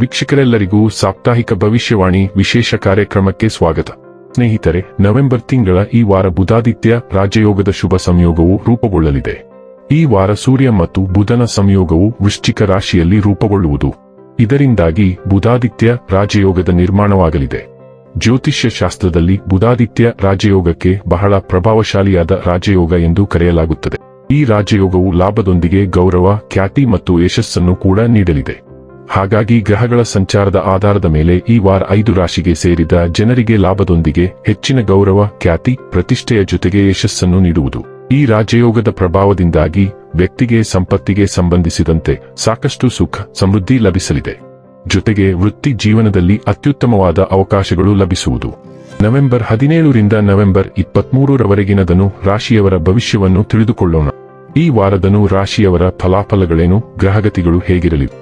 ವೀಕ್ಷಕರೆಲ್ಲರಿಗೂ ಸಾಪ್ತಾಹಿಕ ಭವಿಷ್ಯವಾಣಿ ವಿಶೇಷ ಕಾರ್ಯಕ್ರಮಕ್ಕೆ ಸ್ವಾಗತ. ಸ್ನೇಹಿತರೆ, ನವೆಂಬರ್ ತಿಂಗಳ ಈ ವಾರ ಬುಧಾದಿತ್ಯ ರಾಜಯೋಗದ ಶುಭ ಸಂಯೋಗವು ರೂಪುಗೊಳ್ಳಲಿದೆ. ಈ ವಾರ ಸೂರ್ಯ ಮತ್ತು ಬುಧನ ಸಂಯೋಗವು ವೃಶ್ಚಿಕ ರಾಶಿಯಲ್ಲಿ ರೂಪುಗೊಳ್ಳುವುದು. ಇದರಿಂದಾಗಿ ಬುಧಾದಿತ್ಯ ರಾಜಯೋಗದ ನಿರ್ಮಾಣವಾಗಲಿದೆ. ಜ್ಯೋತಿಷ್ಯ ಶಾಸ್ತ್ರದಲ್ಲಿ ಬುಧಾದಿತ್ಯ ರಾಜಯೋಗಕ್ಕೆ ಬಹಳ ಪ್ರಭಾವಶಾಲಿಯಾದ ರಾಜಯೋಗ ಎಂದು ಕರೆಯಲಾಗುತ್ತದೆ. ಈ ರಾಜಯೋಗವು ಲಾಭದೊಂದಿಗೆ ಗೌರವ, ಖ್ಯಾತಿ ಮತ್ತು ಯಶಸ್ಸನ್ನು ಕೂಡ ನೀಡಲಿದೆ. ಹಾಗಾಗಿ ಗ್ರಹಗಳ ಸಂಚಾರದ ಆಧಾರದ ಮೇಲೆ ಈ ವಾರ ಐದು ರಾಶಿಗೆ ಸೇರಿದ ಜನರಿಗೆ ಲಾಭದೊಂದಿಗೆ ಹೆಚ್ಚಿನ ಗೌರವ, ಖ್ಯಾತಿ, ಪ್ರತಿಷ್ಠೆಯ ಜೊತೆಗೆ ಯಶಸ್ಸನ್ನು ನೀಡುವುದು. ಈ ರಾಜಯೋಗದ ಪ್ರಭಾವದಿಂದಾಗಿ ವ್ಯಕ್ತಿಗೆ ಸಂಪತ್ತಿಗೆ ಸಂಬಂಧಿಸಿದಂತೆ ಸಾಕಷ್ಟು ಸುಖ, ಸಮೃದ್ಧಿ ಲಭಿಸಲಿದೆ. ಜೊತೆಗೆ ವೃತ್ತಿ ಜೀವನದಲ್ಲಿ ಅತ್ಯುತ್ತಮವಾದ ಅವಕಾಶಗಳು ಲಭಿಸುವುದು. ನವೆಂಬರ್ ಹದಿನೇಳರಿಂದ ನವೆಂಬರ್ ಇಪ್ಪತ್ಮೂರರವರೆಗಿನದನು ರಾಶಿಯವರ ಭವಿಷ್ಯವನ್ನು ತಿಳಿದುಕೊಳ್ಳೋಣ. ಈ ವಾರದನು ರಾಶಿಯವರ ಫಲಾಫಲಗಳೇನು, ಗ್ರಹಗತಿಗಳು ಹೇಗಿರಲಿವೆ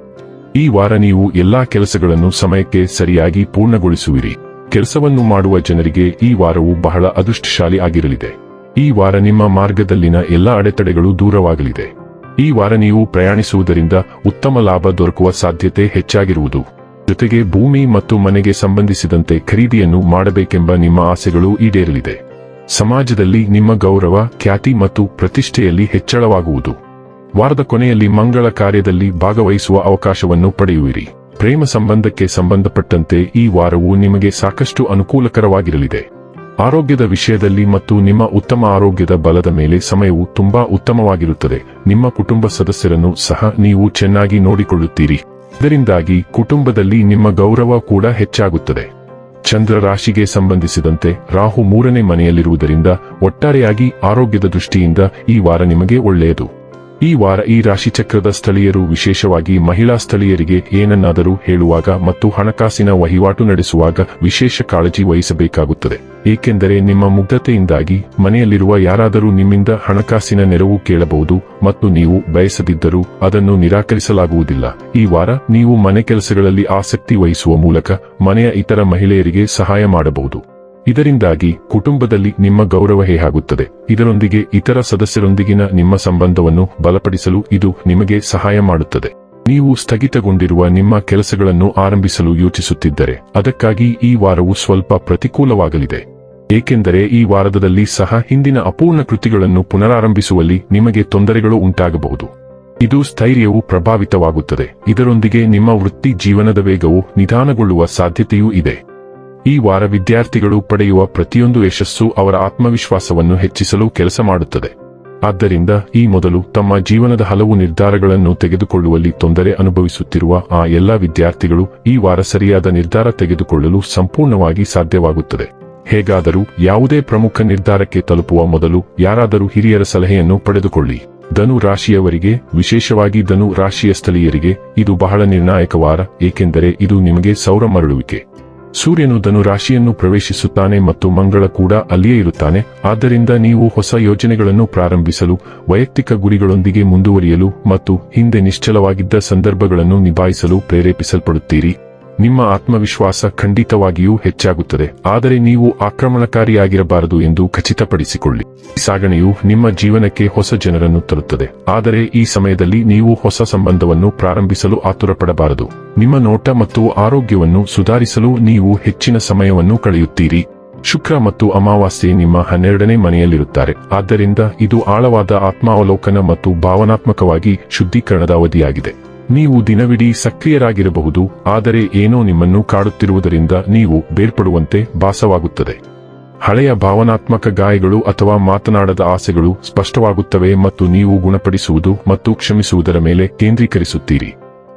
ಈ ವಾರ ನೀವು ಎಲ್ಲಾ ಕೆಲಸಗಳನ್ನು ಸಮಯಕ್ಕೆ ಸರಿಯಾಗಿ ಪೂರ್ಣಗೊಳಿಸುವಿರಿ. ಕೆಲಸವನ್ನು ಮಾಡುವ ಜನರಿಗೆ ಈ ವಾರವು ಬಹಳ ಅದೃಷ್ಟಶಾಲಿ ಆಗಿರಲಿದೆ. ಈ ವಾರ ನಿಮ್ಮ ಮಾರ್ಗದಲ್ಲಿನ ಎಲ್ಲಾ ಅಡೆತಡೆಗಳು ದೂರವಾಗಲಿದೆ. ಈ ವಾರ ನೀವು ಪ್ರಯಾಣಿಸುವುದರಿಂದ ಉತ್ತಮ ಲಾಭ ದೊರಕುವ ಸಾಧ್ಯತೆ ಹೆಚ್ಚಾಗಿರುವುದು. ಜೊತೆಗೆ ಭೂಮಿ ಮತ್ತು ಮನೆಗೆ ಸಂಬಂಧಿಸಿದಂತೆ ಖರೀದಿಯನ್ನು ಮಾಡಬೇಕೆಂಬ ನಿಮ್ಮ ಆಸೆಗಳು ಈಡೇರಲಿದೆ. ಸಮಾಜದಲ್ಲಿ ನಿಮ್ಮ ಗೌರವ, ಖ್ಯಾತಿ ಮತ್ತು ಪ್ರತಿಷ್ಠೆಯಲ್ಲಿ ಹೆಚ್ಚಳವಾಗುವುದು. ವಾರದ ಕೊನೆಯಲ್ಲಿ ಮಂಗಳ ಕಾರ್ಯದಲ್ಲಿ ಭಾಗವಹಿಸುವ ಅವಕಾಶವನ್ನು ಪಡೆಯುವಿರಿ. ಪ್ರೇಮ ಸಂಬಂಧಕ್ಕೆ ಸಂಬಂಧಪಟ್ಟಂತೆ ಈ ವಾರವು ನಿಮಗೆ ಸಾಕಷ್ಟು ಅನುಕೂಲಕರವಾಗಿರಲಿದೆ. ಆರೋಗ್ಯದ ವಿಷಯದಲ್ಲಿ ಮತ್ತು ನಿಮ್ಮ ಉತ್ತಮ ಆರೋಗ್ಯದ ಬಲದ ಮೇಲೆ ಸಮಯವು ತುಂಬಾ ಉತ್ತಮವಾಗಿರುತ್ತದೆ. ನಿಮ್ಮ ಕುಟುಂಬ ಸದಸ್ಯರನ್ನು ಸಹ ನೀವು ಚೆನ್ನಾಗಿ ನೋಡಿಕೊಳ್ಳುತ್ತೀರಿ. ಇದರಿಂದಾಗಿ ಕುಟುಂಬದಲ್ಲಿ ನಿಮ್ಮ ಗೌರವ ಕೂಡ ಹೆಚ್ಚಾಗುತ್ತದೆ. ಚಂದ್ರ ರಾಶಿಗೆ ಸಂಬಂಧಿಸಿದಂತೆ ರಾಹು ಮೂರನೇ ಮನೆಯಲ್ಲಿರುವುದರಿಂದ ಒಟ್ಟಾರೆಯಾಗಿ ಆರೋಗ್ಯದ ದೃಷ್ಟಿಯಿಂದ ಈ ವಾರ ನಿಮಗೆ ಒಳ್ಳೆಯದು. ಈ ವಾರ ಈ ರಾಶಿಚಕ್ರದ ಸ್ಥಳೀಯರು ವಿಶೇಷವಾಗಿ ಮಹಿಳಾ ಸ್ಥಳೀಯರಿಗೆ ಏನನ್ನಾದರೂ ಹೇಳುವಾಗ ಮತ್ತು ಹಣಕಾಸಿನ ವಹಿವಾಟು ನಡೆಸುವಾಗ ವಿಶೇಷ ಕಾಳಜಿ ವಹಿಸಬೇಕಾಗುತ್ತದೆ. ಏಕೆಂದರೆ ನಿಮ್ಮ ಮುಗ್ಧತೆಯಿಂದಾಗಿ ಮನೆಯಲ್ಲಿರುವ ಯಾರಾದರೂ ನಿಮ್ಮಿಂದ ಹಣಕಾಸಿನ ನೆರವು ಕೇಳಬಹುದು ಮತ್ತು ನೀವು ಬಯಸದಿದ್ದರೂ ಅದನ್ನು ನಿರಾಕರಿಸಲಾಗುವುದಿಲ್ಲ. ಈ ವಾರ ನೀವು ಮನೆ ಕೆಲಸಗಳಲ್ಲಿ ಆಸಕ್ತಿ ವಹಿಸುವ ಮೂಲಕ ಮನೆಯ ಇತರ ಮಹಿಳೆಯರಿಗೆ ಸಹಾಯ ಮಾಡಬಹುದು. ಇದರಿಂದಾಗಿ ಕುಟುಂಬದಲ್ಲಿ ನಿಮ್ಮ ಗೌರವ ಹೇಗಾಗುತ್ತದೆ? ಇದರೊಂದಿಗೆ ಇತರ ಸದಸ್ಯರೊಂದಿಗಿನ ನಿಮ್ಮ ಸಂಬಂಧವನ್ನು ಬಲಪಡಿಸಲು ಇದು ನಿಮಗೆ ಸಹಾಯ ಮಾಡುತ್ತದೆ. ನೀವು ಸ್ಥಗಿತಗೊಂಡಿರುವ ನಿಮ್ಮ ಕೆಲಸಗಳನ್ನು ಆರಂಭಿಸಲು ಯೋಚಿಸುತ್ತಿದ್ದರೆ, ಅದಕ್ಕಾಗಿ ಈ ವಾರವು ಸ್ವಲ್ಪ ಪ್ರತಿಕೂಲವಾಗಲಿದೆ. ಏಕೆಂದರೆ ಈ ವಾರದಲ್ಲಿ ಸಹ ಹಿಂದಿನ ಅಪೂರ್ಣ ಕೃತಿಗಳನ್ನು ಪುನರಾರಂಭಿಸುವಲ್ಲಿ ನಿಮಗೆ ತೊಂದರೆಗಳು ಉಂಟಾಗಬಹುದು. ಇದು ಸ್ಥೈರ್ಯವು ಪ್ರಭಾವಿತವಾಗುತ್ತದೆ. ಇದರೊಂದಿಗೆ ನಿಮ್ಮ ವೃತ್ತಿ ಜೀವನದ ವೇಗವು ನಿಧಾನಗೊಳ್ಳುವ ಸಾಧ್ಯತೆಯೂ ಇದೆ. ಈ ವಾರ ವಿದ್ಯಾರ್ಥಿಗಳು ಪಡೆಯುವ ಪ್ರತಿಯೊಂದು ಯಶಸ್ಸು ಅವರ ಆತ್ಮವಿಶ್ವಾಸವನ್ನು ಹೆಚ್ಚಿಸಲು ಕೆಲಸ ಮಾಡುತ್ತದೆ. ಆದ್ದರಿಂದ ಈ ಮೊದಲು ತಮ್ಮ ಜೀವನದ ಹಲವು ನಿರ್ಧಾರಗಳನ್ನು ತೆಗೆದುಕೊಳ್ಳುವಲ್ಲಿ ತೊಂದರೆ ಅನುಭವಿಸುತ್ತಿರುವ ಆ ಎಲ್ಲಾ ವಿದ್ಯಾರ್ಥಿಗಳು ಈ ವಾರ ಸರಿಯಾದ ನಿರ್ಧಾರ ತೆಗೆದುಕೊಳ್ಳಲು ಸಂಪೂರ್ಣವಾಗಿ ಸಾಧ್ಯವಾಗುತ್ತದೆ. ಹೇಗಾದರೂ ಯಾವುದೇ ಪ್ರಮುಖ ನಿರ್ಧಾರಕ್ಕೆ ತಲುಪುವ ಮೊದಲು ಯಾರಾದರೂ ಹಿರಿಯರ ಸಲಹೆಯನ್ನು ಪಡೆದುಕೊಳ್ಳಿ. ಧನು ರಾಶಿಯವರಿಗೆ, ವಿಶೇಷವಾಗಿ ಧನು ರಾಶಿಯ ಸ್ಥಳೀಯರಿಗೆ, ಇದು ಬಹಳ ನಿರ್ಣಾಯಕ ವಾರ, ಏಕೆಂದರೆ ಇದು ನಿಮಗೆ ಸೌರ ಮರಳುವಿಕೆ. ಸೂರ್ಯನು ಧನುರಾಶಿಯನ್ನು ಪ್ರವೇಶಿಸುತ್ತಾನೆ ಮತ್ತು ಮಂಗಳ ಕೂಡ ಅಲ್ಲಿಯೇ ಇರುತ್ತಾನೆ. ಆದ್ದರಿಂದ ನೀವು ಹೊಸ ಯೋಜನೆಗಳನ್ನು ಪ್ರಾರಂಭಿಸಲು, ವೈಯಕ್ತಿಕ ಗುರಿಗಳೊಂದಿಗೆ ಮುಂದುವರಿಯಲು ಮತ್ತು ಹಿಂದೆ ನಿಶ್ಚಲವಾಗಿದ್ದ ಸಂದರ್ಭಗಳನ್ನು ನಿಭಾಯಿಸಲು ಪ್ರೇರೇಪಿಸಲ್ಪಡುತ್ತೀರಿ. ನಿಮ್ಮ ಆತ್ಮವಿಶ್ವಾಸ ಖಂಡಿತವಾಗಿಯೂ ಹೆಚ್ಚಾಗುತ್ತದೆ. ಆದರೆ ನೀವು ಆಕ್ರಮಣಕಾರಿಯಾಗಿರಬಾರದು ಎಂದು ಖಚಿತಪಡಿಸಿಕೊಳ್ಳಿ. ಸಾಗಣೆಯು ನಿಮ್ಮ ಜೀವನಕ್ಕೆ ಹೊಸ ಜನರನ್ನು ತರುತ್ತದೆ. ಆದರೆ ಈ ಸಮಯದಲ್ಲಿ ನೀವು ಹೊಸ ಸಂಬಂಧವನ್ನು ಪ್ರಾರಂಭಿಸಲು ಆತುರಪಡಬಾರದು. ನಿಮ್ಮ ನೋಟ ಮತ್ತು ಆರೋಗ್ಯವನ್ನು ಸುಧಾರಿಸಲು ನೀವು ಹೆಚ್ಚಿನ ಸಮಯವನ್ನು ಕಳೆಯುತ್ತೀರಿ. ಶುಕ್ರ ಮತ್ತು ಅಮಾವಾಸ್ಯೆ ನಿಮ್ಮ ಹನ್ನೆರಡನೇ ಮನೆಯಲ್ಲಿರುತ್ತಾರೆ. ಆದ್ದರಿಂದ ಇದು ಆಳವಾದ ಆತ್ಮಾವಲೋಕನ ಮತ್ತು ಭಾವನಾತ್ಮಕವಾಗಿ ಶುದ್ಧೀಕರಣದ ಅವಧಿಯಾಗಿದೆ. ನೀವು ದಿನವಿಡೀ ಸಕ್ರಿಯರಾಗಿರಬಹುದು, ಆದರೆ ಏನೋ ನಿಮ್ಮನ್ನು ಕಾಡುತ್ತಿರುವುದರಿಂದ ನೀವು ಬೇರ್ಪಡುವಂತೆ ಭಾಸವಾಗುತ್ತದೆ. ಹಳೆಯ ಭಾವನಾತ್ಮಕ ಗಾಯಗಳು ಅಥವಾ ಮಾತನಾಡದ ಆಸೆಗಳು ಸ್ಪಷ್ಟವಾಗುತ್ತವೆ ಮತ್ತು ನೀವು ಗುಣಪಡಿಸುವುದು ಮತ್ತು ಕ್ಷಮಿಸುವುದರ ಮೇಲೆ ಕೇಂದ್ರೀಕರಿಸುತ್ತೀರಿ.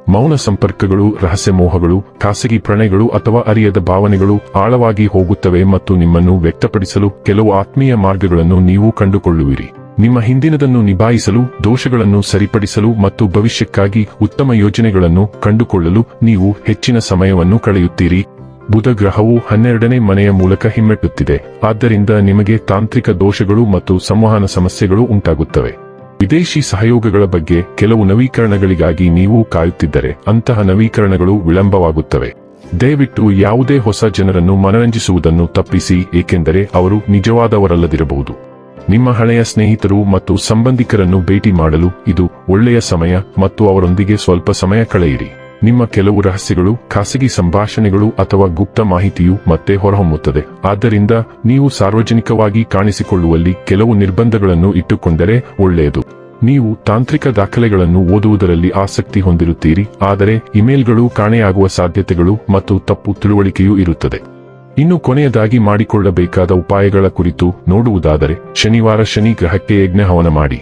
ಮೌನ ಸಂಪರ್ಕಗಳು, ರಹಸ್ಯ ಮೋಹಗಳು, ಖಾಸಗಿ ಪ್ರಣಯಗಳು ಅಥವಾ ಅರಿಯದ ಭಾವನೆಗಳು ಆಳವಾಗಿ ಹೋಗುತ್ತವೆ ಮತ್ತು ನಿಮ್ಮನ್ನು ವ್ಯಕ್ತಪಡಿಸಲು ಕೆಲವು ಆತ್ಮೀಯ ಮಾರ್ಗಗಳನ್ನು ನೀವು ಕಂಡುಕೊಳ್ಳುವಿರಿ. ನಿಮ್ಮ ಹಿಂದಿನದನ್ನು ನಿಭಾಯಿಸಲು, ದೋಷಗಳನ್ನು ಸರಿಪಡಿಸಲು ಮತ್ತು ಭವಿಷ್ಯಕ್ಕಾಗಿ ಉತ್ತಮ ಯೋಜನೆಗಳನ್ನು ಕಂಡುಕೊಳ್ಳಲು ನೀವು ಹೆಚ್ಚಿನ ಸಮಯವನ್ನು ಕಳೆಯುತ್ತೀರಿ. ಬುಧ ಗ್ರಹವು ಹನ್ನೆರಡನೇ ಮನೆಯ ಮೂಲಕ ಹಿಮ್ಮೆಟ್ಟುತ್ತಿದೆ. ಆದ್ದರಿಂದ ನಿಮಗೆ ತಾಂತ್ರಿಕ ದೋಷಗಳು ಮತ್ತು ಸಂವಹನ ಸಮಸ್ಯೆಗಳು ಉಂಟಾಗುತ್ತವೆ. ವಿದೇಶಿ ಸಹಯೋಗಗಳ ಬಗ್ಗೆ ಕೆಲವು ನವೀಕರಣಗಳಿಗಾಗಿ ನೀವು ಕಾಯುತ್ತಿದ್ದರೆ ಅಂತಹ ನವೀಕರಣಗಳು ವಿಳಂಬವಾಗುತ್ತವೆ. ದಯವಿಟ್ಟು ಯಾವುದೇ ಹೊಸ ಜನರನ್ನು ಮನರಂಜಿಸುವುದನ್ನು ತಪ್ಪಿಸಿ, ಏಕೆಂದರೆ ಅವರು ನಿಜವಾದವರಲ್ಲದಿರಬಹುದು. ನಿಮ್ಮ ಹಳೆಯ ಸ್ನೇಹಿತರು ಮತ್ತು ಸಂಬಂಧಿಕರನ್ನು ಭೇಟಿ ಮಾಡಲು ಇದು ಒಳ್ಳೆಯ ಸಮಯ ಮತ್ತು ಅವರೊಂದಿಗೆ ಸ್ವಲ್ಪ ಸಮಯ ಕಳೆಯಿರಿ. ನಿಮ್ಮ ಕೆಲವು ರಹಸ್ಯಗಳು, ಖಾಸಗಿ ಸಂಭಾಷಣೆಗಳು ಅಥವಾ ಗುಪ್ತ ಮಾಹಿತಿಯು ಮತ್ತೆ ಹೊರಹೊಮ್ಮುತ್ತದೆ. ಆದ್ದರಿಂದ ನೀವು ಸಾರ್ವಜನಿಕವಾಗಿ ಕಾಣಿಸಿಕೊಳ್ಳುವಲ್ಲಿ ಕೆಲವು ನಿರ್ಬಂಧಗಳನ್ನು ಇಟ್ಟುಕೊಂಡರೆ ಒಳ್ಳೆಯದು. ನೀವು ತಾಂತ್ರಿಕ ದಾಖಲೆಗಳನ್ನು ಓದುವುದರಲ್ಲಿ ಆಸಕ್ತಿ ಹೊಂದಿರುತ್ತೀರಿ, ಆದರೆ ಇಮೇಲ್ಗಳು ಕಾಣೆಯಾಗುವ ಸಾಧ್ಯತೆಗಳು ಮತ್ತು ತಪ್ಪು ತಿಳುವಳಿಕೆಯೂ ಇರುತ್ತದೆ. ಇನ್ನು ಕೊನೆಯದಾಗಿ ಮಾಡಿಕೊಳ್ಳಬೇಕಾದ ಉಪಾಯಗಳ ಕುರಿತು ನೋಡುವುದಾದರೆ ಶನಿವಾರ ಶನಿ ಗ್ರಹಕ್ಕೆ ಯಜ್ಞ ಹವನ ಮಾಡಿ.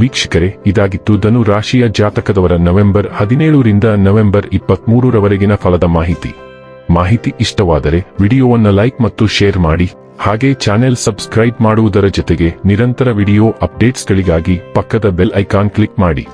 ವೀಕ್ಷಕರೇ, ಇದಾಗಿತ್ತು ಧನು ರಾಶಿಯ ಜಾತಕದವರ ನವೆಂಬರ್ ಹದಿನೇಳರಿಂದ ನವೆಂಬರ್ ಇಪ್ಪತ್ಮೂರರವರೆಗಿನ ಫಲದ ಮಾಹಿತಿ. ಮಾಹಿತಿ ಇಷ್ಟವಾದರೆ ವಿಡಿಯೋವನ್ನು ಲೈಕ್ ಮತ್ತು ಶೇರ್ ಮಾಡಿ, ಹಾಗೆ ಚಾನೆಲ್ ಸಬ್ಸ್ಕ್ರೈಬ್ ಮಾಡುವುದರ ಜೊತೆಗೆ ನಿರಂತರ ವಿಡಿಯೋ ಅಪ್ಡೇಟ್ಸ್ಗಳಿಗಾಗಿ ಪಕ್ಕದ ಬೆಲ್ ಐಕಾನ್ ಕ್ಲಿಕ್ ಮಾಡಿ.